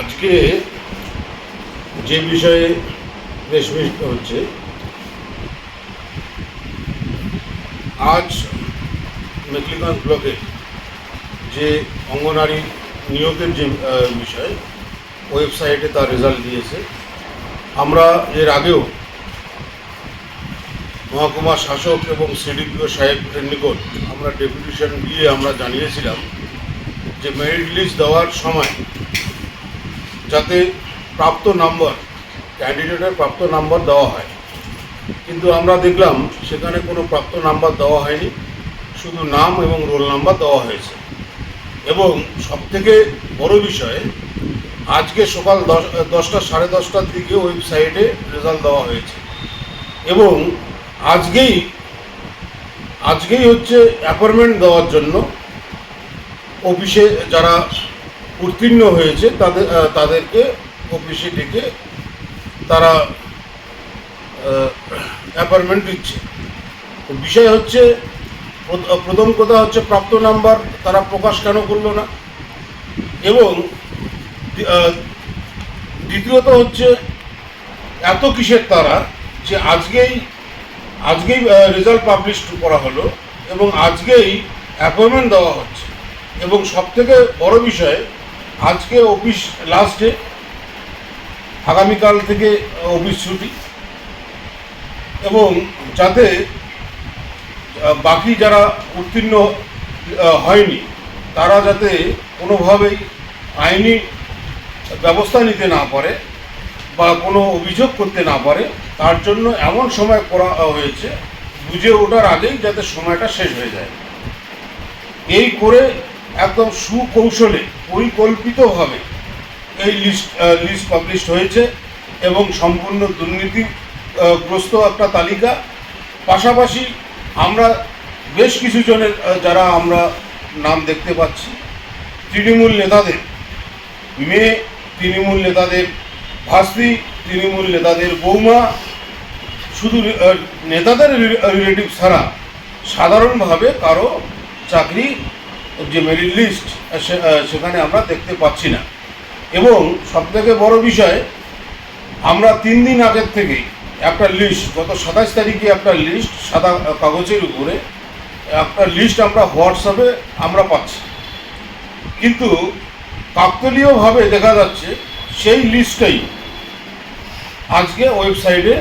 আজকে যে বিষয়ে রেশমিষ্ট হচ্ছে, আজ মেকলিগঞ্জ ব্লকে যে অঙ্গনারী নিয়োগের যে বিষয়, ওয়েবসাইটে তার রেজাল্ট দিয়েছে। আমরা এর আগেও মহকুমা শাসক এবং সিডিপিও সাহেবের নিকট আমরা ডেপুটেশন দিয়ে আমরা জানিয়েছিলাম যে মেরিট লিস্ট দেওয়ার সময় যাতে প্রাপ্ত নাম্বার ক্যান্ডিডেটের প্রাপ্ত নাম্বার দেওয়া হয়। কিন্তু আমরা দেখলাম সেখানে কোনো প্রাপ্ত নাম্বার দেওয়া হয়নি, শুধু নাম এবং রোল নাম্বার দেওয়া হয়েছে। এবং সবথেকে বড় বিষয়, আজকে সকাল দশ, দশটা, সাড়ে দশটার দিকে ওয়েবসাইটে রেজাল্ট দেওয়া হয়েছে। এবং আজকেই আজকেই হচ্ছে অ্যাপয়েন্টমেন্ট দেওয়ার জন্য অফিসে যারা উত্তীর্ণ হয়েছে, তাদের তাদেরকে অফিসে ডেকে তারা অ্যাপয়েন্টমেন্ট দিচ্ছে। বিষয় হচ্ছে প্র- প্রথম কথা হচ্ছে প্রাপ্ত নাম্বার তারা প্রকাশ কেন করল না? এবং দ্বি- দ্বিতীয়ত হচ্ছে এত কিসের তারা যে আজকেই আজকেই রেজাল্ট পাবলিশ করা হলো এবং আজকেই অ্যাপয়েন্টমেন্ট দেওয়া হচ্ছে। এবং সবথেকে বড় বিষয় আজকে অফিস লাস্ট ডে আগামীকাল থেকে অফিস ছুটি। এবং যাতে বাকি যারা উত্তীর্ণ হয়নি, তারা যাতে কোনোভাবেই আইনি ব্যবস্থা নিতে না পারে বা কোনো অভিযোগ করতে না পারে, তার জন্য এমন সময় করা হয়েছে, বুঝে ওঠার আগেই যাতে সময়টা শেষ হয়ে যায়। এই করে একদম সুকৌশলে পরিকল্পিতভাবে এই লিস্ট লিস্ট পাবলিশ হয়েছে এবং সম্পূর্ণ দুর্নীতিগ্রস্ত একটা তালিকা। পাশাপাশি আমরা বেশ কিছু জনের যারা আমরা নাম দেখতে পাচ্ছি, তৃণমূল নেতাদের, মেয়ে তৃণমূল নেতাদের, ভাস্তি তৃণমূল নেতাদের বৌমা, শুধু নেতাদের রিলেটিভ ছাড়া সাধারণভাবে কারও চাকরি যে মেরিট লিস্ট সেখানে আমরা দেখতে পাচ্ছি না। এবং সবথেকে বড় বিষয়, আমরা তিন দিন আগের থেকেই একটা লিস্ট, গত সাতাশ তারিখে একটা লিস্ট সাদা কাগজের উপরে, একটা লিস্ট আমরা হোয়াটসঅ্যাপে আমরা পাচ্ছি। কিন্তু কাকতলীয়ভাবে দেখা যাচ্ছে, সেই লিস্টটাই আজকে ওয়েবসাইটে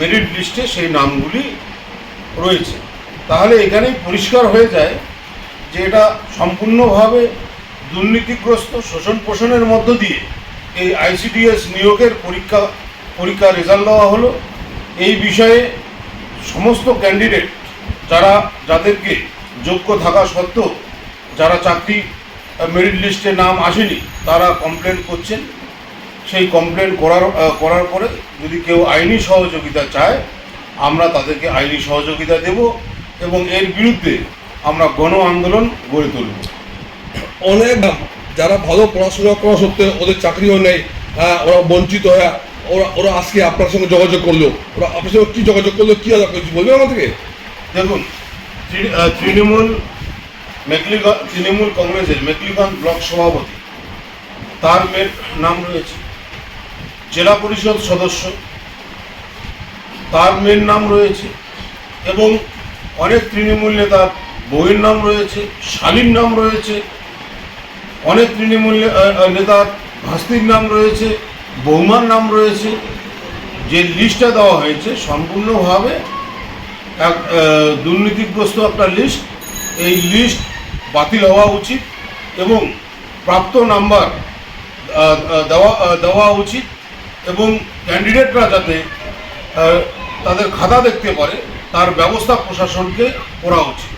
মেরিট লিস্টে সেই নামগুলি রয়েছে। তাহলে এখানেই পরিষ্কার হয়ে যায় যে এটা সম্পূর্ণভাবে দুর্নীতিগ্রস্ত শোষণ পোষণের মধ্য দিয়ে এই আইসিডিএস নিয়োগের পরীক্ষা পরীক্ষার রেজাল্ট দেওয়া হলো। এই বিষয়ে সমস্ত ক্যান্ডিডেট যারা, যাদেরকে যোগ্য থাকা সত্ত্বেও যারা চাকরি মেরিট লিস্টে নাম আসেনি, তারা কমপ্লেন করছেন। সেই কমপ্লেন করার করার পরে যদি কেউ আইনি সহযোগিতা চায়, আমরা তাদেরকে আইনি সহযোগিতা দেব এবং এর বিরুদ্ধে আমরা গণ আন্দোলন গড়ে তুলব। অনেক যারা ভালো পড়াশোনা করা সত্ত্বেও ওদের চাকরিও নেই হ্যাঁ ওরা বঞ্চিত হয়ে ওরা ওরা আজকে আপনার সঙ্গে যোগাযোগ করল। ওরা আপনার সঙ্গে কী যোগাযোগ করল কী আলাপ করছে বলবেন আমাদেরকে দেখুন তৃণমূল মেকলিগঞ্জ তৃণমূল কংগ্রেসের মেকলিগঞ্জ ব্লক সভাপতি তার মেয়ের নাম রয়েছে। জেলা পরিষদ সদস্য তার মেয়ের নাম রয়েছে। এবং অনেক তৃণমূল নেতার বউয়ের নাম রয়েছে শালীর নাম রয়েছে, অনেক তৃণমূল নেতার ভাস্তির নাম রয়েছে, বৌমার নাম রয়েছে। যে লিস্টটা দেওয়া হয়েছে সম্পূর্ণভাবে এক দুর্নীতিগ্রস্ত একটা লিস্ট। এই লিস্ট বাতিল হওয়া উচিত এবং প্রাপ্ত নাম্বার দেওয়া দেওয়া উচিত এবং ক্যান্ডিডেটরা যাতে তাদের খাতা দেখতে পারে, তার ব্যবস্থা প্রশাসনকে করা উচিত।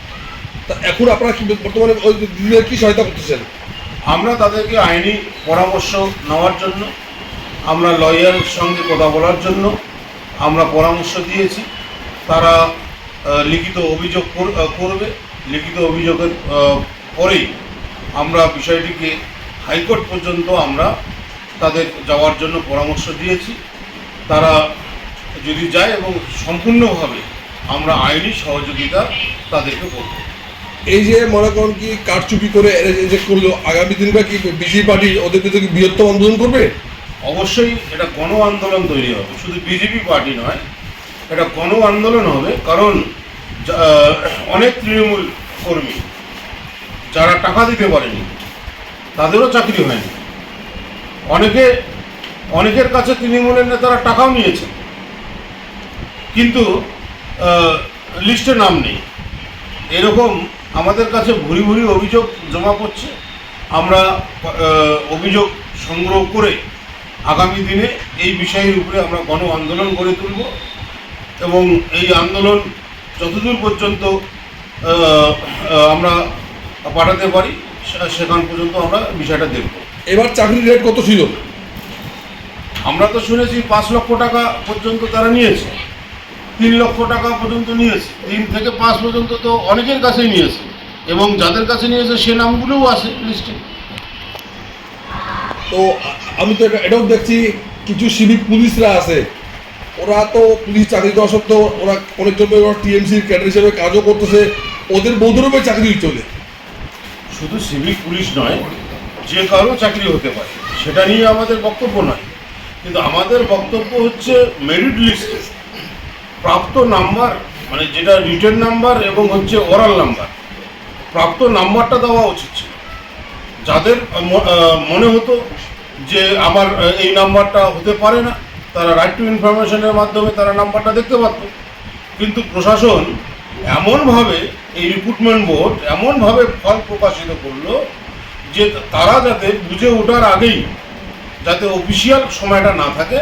তা এখন আপনারা বর্তমানে কী সহায়তা করতেছেন? আমরা তাদেরকে আইনি পরামর্শ নেওয়ার জন্য, আমরা লয়ারের সঙ্গে কথা বলার জন্য আমরা পরামর্শ দিয়েছি। তারা লিখিত অভিযোগ কর- করবে। লিখিত অভিযোগের পরেই আমরা বিষয়টিকে হাইকোর্ট পর্যন্ত আমরা তাদের যাওয়ার জন্য পরামর্শ দিয়েছি। তারা যদি যায় এবং সম্পূর্ণভাবে আমরা আইনি সহযোগিতা তাদেরকে করব এই যে মনে করেন কি কারচুপি করে করল, আগামী দিনটা কি বিজেপি পার্টি ওদের বিরুদ্ধে কি বৃহত্তম আন্দোলন করবে? অবশ্যই এটা গণ আন্দোলন তৈরি হবে, শুধু বিজেপি পার্টি নয়, এটা গণ আন্দোলন হবে, কারণ অনেক তৃণমূল কর্মী যারা টাকা দিতে পারেনি, তাদেরও চাকরি হয়নি। অনেকে, অনেকের কাছে তৃণমূলের নেতারা টাকাও নিয়েছে, কিন্তু লিস্টে নাম নেই। এরকম আমাদের কাছে ভুরি ভুরি অভিযোগ জমা পড়ছে। আমরা অভিযোগ সংগ্রহ করে আগামী দিনে এই বিষয়ের উপরে আমরা গণ আন্দোলন গড়ে তুলব এবং এই আন্দোলন যতদূর পর্যন্ত আমরা পাঠাতে পারি সেখান পর্যন্ত আমরা বিষয়টা দেখব। এবার চাকরির রেট কত ছিল? আমরা তো শুনেছি পাঁচ লক্ষ টাকা পর্যন্ত তারা নিয়েছে। তিন লক্ষ টাকা পর্যন্ত নিয়েছে। তিন থেকে পাঁচ পর্যন্ত তো অনেকের কাছেই নিয়েছে। এবং যাদের কাছে নিয়েছে সে নামগুলোও আছে লিস্টে তো আমি তো এটাও দেখছি কিছু সিভিক পুলিশরা আছে। ওরা তো পুলিশ চাকরি করা সত্ত্বেও ওরা অনেক জন ওরা টিএমসির ক্যাডার হিসেবে কাজও করতেছে ওদের বৌদ্ধরূপে চাকরি চলে। শুধু সিভিক পুলিশ নয় যে কারও চাকরি হতে পারে সেটা নিয়ে আমাদের বক্তব্য নয়। কিন্তু আমাদের বক্তব্য হচ্ছে মেরিট লিস্টে প্রাপ্ত নাম্বার মানে যেটা রিটার্ন নাম্বার এবং হচ্ছে ওরাল নাম্বার, প্রাপ্ত নাম্বারটা দেওয়া উচিত ছিল। যাদের মনে হতো যে আমার এই নাম্বারটা হতে পারে না, তারা রাইট টু ইনফরমেশনের মাধ্যমে তারা নাম্বারটা দেখতে পারত। কিন্তু প্রশাসন এমনভাবে এই রিক্রুটমেন্ট বোর্ড এমনভাবে ফল প্রকাশিত করল যে তারা যাতে বুঝে ওঠার আগেই যাতে অফিসিয়াল সময়টা না থাকে